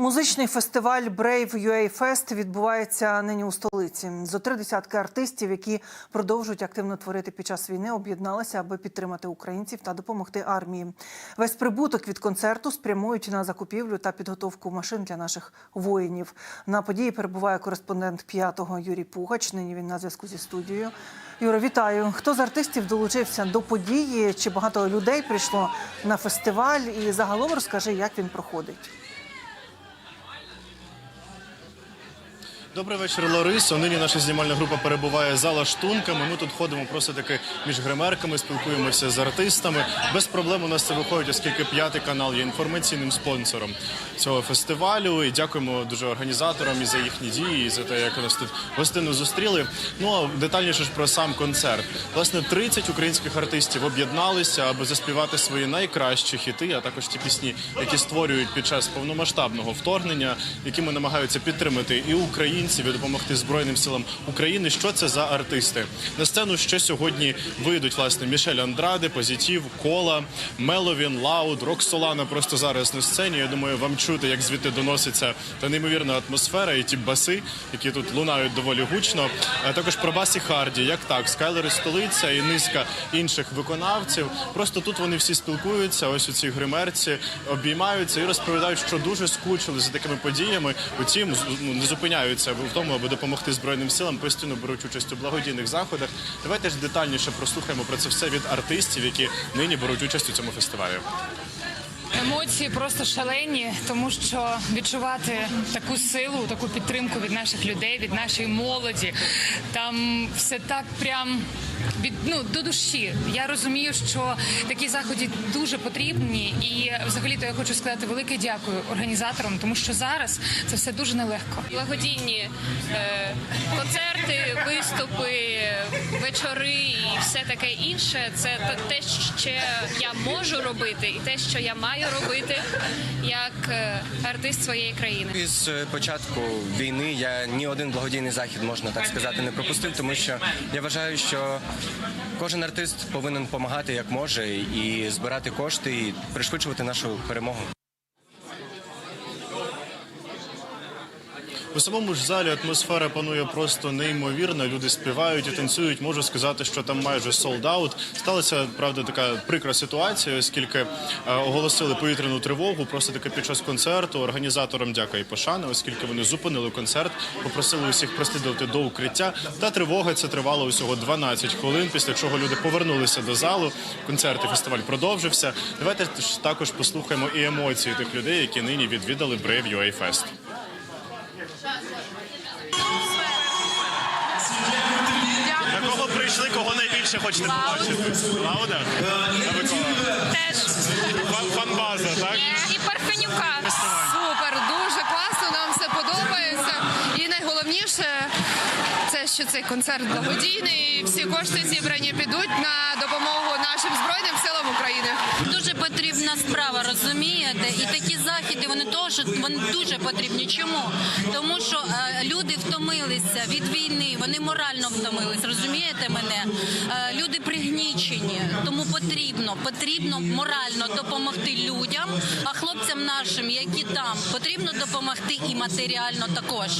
Музичний фестиваль Brave UA Fest відбувається нині у столиці. Зо три десятки артистів, які продовжують активно творити під час війни, об'єдналися, аби підтримати українців та допомогти армії. Весь прибуток від концерту спрямують на закупівлю та підготовку машин для наших воїнів. На події перебуває кореспондент п'ятого Юрій Пугач. Нині він на зв'язку зі студією. Юро, вітаю. Хто з артистів долучився до події? Чи багато людей прийшло на фестиваль? І загалом розкажи, як він проходить. Добрий вечір, Ларисо. Нині наша знімальна група перебуває за лаштунками. Ми тут ходимо просто таки між гримерками, спілкуємося з артистами. Без проблем у нас це виходить, оскільки п'ятий канал є інформаційним спонсором цього фестивалю. І дякуємо дуже організаторам і за їхні дії, і за те, як нас тут гостину зустріли. Ну а детальніше ж про сам концерт. Власне, 30 українських артистів об'єдналися, аби заспівати свої найкращі хіти, а також ті пісні, які створюють під час повномасштабного вторгнення, якими намагаються підтримати і українців, і допомогти Збройним силам України. Що це за артисти? На сцену ще сьогодні вийдуть власне Мішель Андраде, Позитів, Кола, Меловін, Лауд, Роксолана. Просто зараз на сцені. Я думаю, вам чути, як звідти доноситься та неймовірна атмосфера і ті баси, які тут лунають доволі гучно. А також про басі Харді, як так, Скайлер і столиця і низка інших виконавців. Просто тут вони всі спілкуються. Ось у цій гримерці обіймаються і розповідають, що дуже скучили за такими подіями. Утім, ну, не зупиняються в тому, аби допомогти збройним силам. Постійно беруть участь у благодійних заходах. Давайте ж детальніше прослухаємо про це все від артистів, які нині беруть участь у цьому фестивалі. Емоції просто шалені, тому що відчувати таку силу, таку підтримку від наших людей, від нашої молоді. Там все так прям від ну до душі. Я розумію, що такі заходи дуже потрібні, і взагалі то я хочу сказати велике дякую організаторам, тому що зараз це все дуже нелегко. благодійні е, концерти, виступи, вечори і все таке інше. Це те- що я можу робити, і те, що я маю робити як е, артист своєї країни. Із е, початку війни я ні один благодійний захід, можна так сказати, не пропустив, тому що я вважаю, що кожен артист повинен допомагати як може і збирати кошти і пришвидшувати нашу перемогу. У самому ж залі атмосфера панує просто неймовірна. Люди співають і танцюють. Можу сказати, що там майже солд-аут. Сталася правда така прикра ситуація, оскільки е, оголосили повітряну тривогу. Просто таки під час концерту організаторам дяка і пошани, оскільки вони зупинили концерт, попросили усіх прослідувати до укриття. Та тривога це тривала усього 12 хвилин. Після чого люди повернулися до залу. Концерт і фестиваль продовжився. Давайте також послухаємо і емоції тих людей, які нині відвідали Brave UA Fest. Найбільше хочете побачити? Лауда? Теж Фан- Фанбаза, так? і Парфенюка. Супер, дуже класно, нам все подобається. І найголовніше це що цей концерт благодійний. і Всі кошти зібрані підуть на допомогу нашим збройним силам України. Потрібна справа, розумієте? І такі заходи вони теж вони дуже потрібні. Чому? Тому що е, люди втомилися від війни, вони морально втомились. Розумієте мене? Е, люди пригнічені, тому потрібно, потрібно морально допомогти людям, а хлопцям нашим, які там, потрібно допомогти і матеріально також.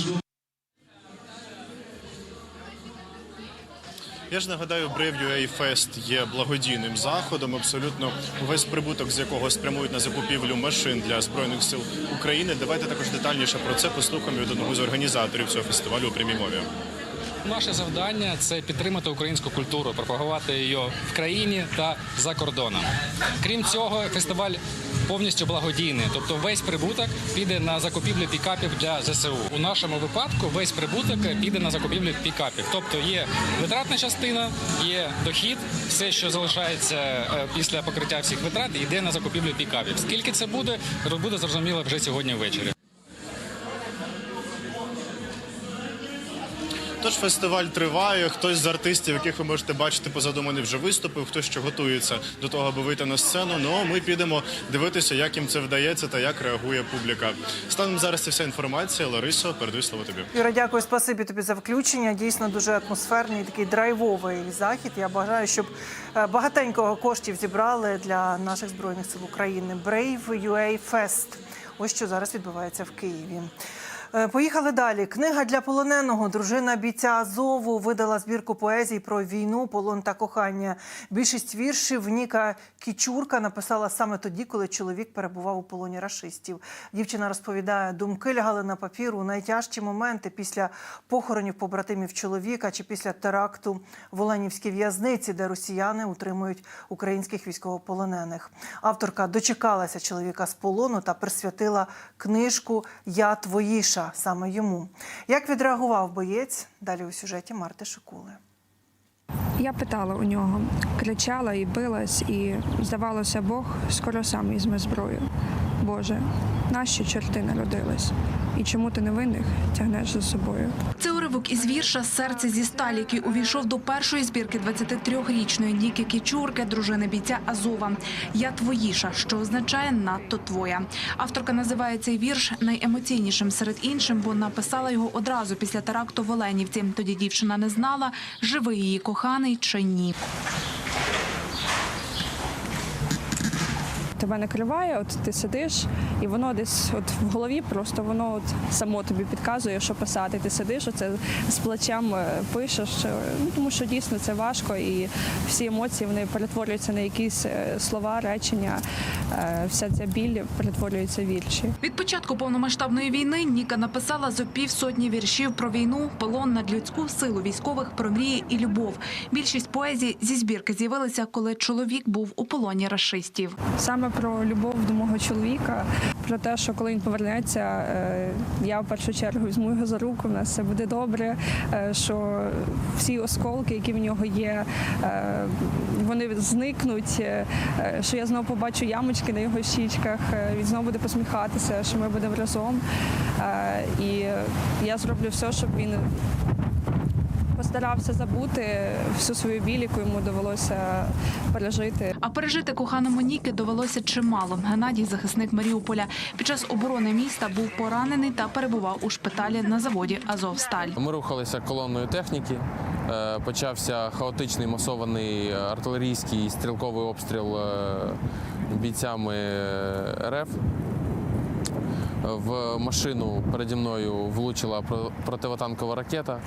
Я ж нагадаю, Brave UA Fest є благодійним заходом. Абсолютно весь прибуток, з якого спрямують на закупівлю машин для збройних сил України. Давайте також детальніше про це послухаємо від одного з організаторів цього фестивалю у прямій мові. Наше завдання це підтримати українську культуру, пропагувати її в країні та за кордоном. Крім цього, фестиваль повністю благодійний, тобто весь прибуток піде на закупівлю пікапів для ЗСУ. У нашому випадку весь прибуток піде на закупівлю пікапів. Тобто є витратна частина, є дохід, все, що залишається е, після покриття всіх витрат, йде на закупівлю пікапів. Скільки це буде, буде зрозуміло вже сьогодні ввечері. Тож фестиваль триває. Хтось з артистів, яких ви можете бачити позаду мене, вже виступив, хтось ще готується до того, аби вийти на сцену. Ну ми підемо дивитися, як їм це вдається та як реагує публіка. Станом зараз це вся інформація. Ларисо, передаю слово тобі. Юра, дякую, спасибі тобі за включення. Дійсно дуже атмосферний, такий драйвовий захід. Я бажаю, щоб е, багатенького коштів зібрали для наших збройних сил України. Brave UA Fest Ось що зараз відбувається в Києві. Е, Поїхали далі. Книга для полоненого. Дружина бійця Азову видала збірку поезій про війну, полон та кохання. Більшість віршів Ніка Кічурка написала саме тоді, коли чоловік перебував у полоні рашистів. Дівчина розповідає, думки лягали на папір у найтяжчі моменти після похоронів побратимів чоловіка чи після теракту в Оленівській в'язниці, де росіяни утримують українських військовополонених. Авторка дочекалася чоловіка з полону та присвятила книжку Я твоїша саме йому. Як відреагував боєць? Далі у сюжеті Марти Шикули. Я питала у нього, кричала і билась, і здавалося, Бог скоро сам візьме зброю. Боже, нащо чорти народились? І чому ти невинних тягнеш за собою? Це уривок із вірша Серце зі сталі, який увійшов до першої збірки 23-річної Ніки Кічурки, дружини бійця Азова. Я твоїша, що означає надто твоя. Авторка називає цей вірш найемоційнішим серед іншим, бо написала його одразу після теракту в Оленівці. Тоді дівчина не знала, живий її коханий чи ні. Тебе накриває, от ти сидиш, і воно десь от в голові просто воно от само тобі підказує, що писати. Ти сидиш, оце з плечем е, пишеш, е, ну, тому що дійсно це важко, і всі емоції вони перетворюються на якісь е, слова, речення. Вся ця біль перетворюється в вірші. Від початку повномасштабної війни Ніка написала зо півсотні віршів про війну, полон над людську силу військових, про мрії і любов. Більшість поезій зі збірки з'явилися, коли чоловік був у полоні рашистів. Саме про любов до мого чоловіка, про те, що коли він повернеться, е, я в першу чергу візьму його за руку, в нас все буде добре. е, Що всі осколки, які в нього є, е, вони зникнуть. Що я знову побачу ямочки на його щічках, він знову буде посміхатися, що ми будемо разом. І я зроблю все, щоб він постарався забути всю свою біль, яку йому довелося пережити. А пережити коханому Ніки довелося чимало. Геннадій, захисник Маріуполя, під час оборони міста був поранений та перебував у шпиталі на заводі Азовсталь. Ми рухалися колонною техніки. Е, Почався хаотичний масований артилерійський стрілковий обстріл е, бійцями РФ. В машину переді мною влучила про- противотанкова ракета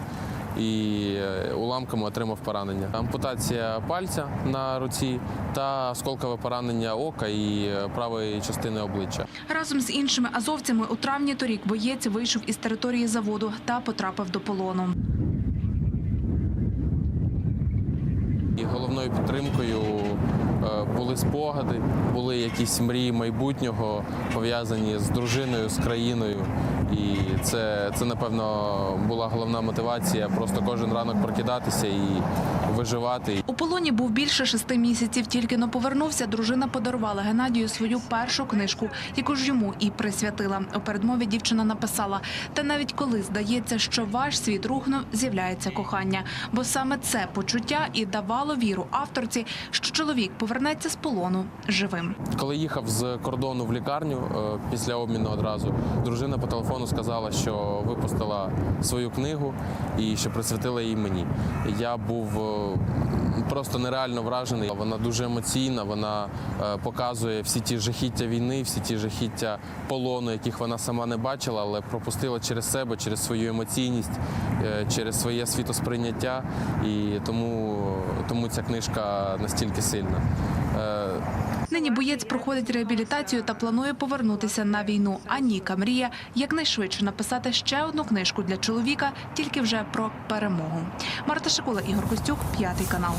і е, уламками отримав поранення. Ампутація пальця на руці та осколкове поранення ока і е, правої частини обличчя. Разом з іншими азовцями у травні торік боєць вийшов із території заводу та потрапив до полону. І головною підтримкою були спогади, були якісь мрії майбутнього пов'язані з дружиною, з країною. І це, це напевно була головна мотивація просто кожен ранок прокидатися і виживати. У полоні був більше шести місяців. Тільки но повернувся, дружина подарувала Геннадію свою першу книжку, яку ж йому і присвятила. У передмові дівчина написала: та навіть коли здається, що ваш світ рухнув, з'являється кохання. Бо саме це почуття і давало віру авторці, що чоловік повернеться з полону живим. Коли їхав з кордону в лікарню е, після обміну одразу, дружина по телефону сказала, що випустила свою книгу і що присвятила її мені. Я був е, просто нереально вражений. Вона дуже емоційна. Вона е, показує всі ті жахіття війни, всі ті жахіття полону, яких вона сама не бачила, але пропустила через себе, через свою емоційність, через своє світосприйняття. І тому, тому ця книжка настільки сильна. Е, Нині боєць проходить реабілітацію та планує повернутися на війну. А Ніка мріє якнайшвидше написати ще одну книжку для чоловіка, тільки вже про перемогу. Марта Шикула, Ігор Костюк, п'ятий канал.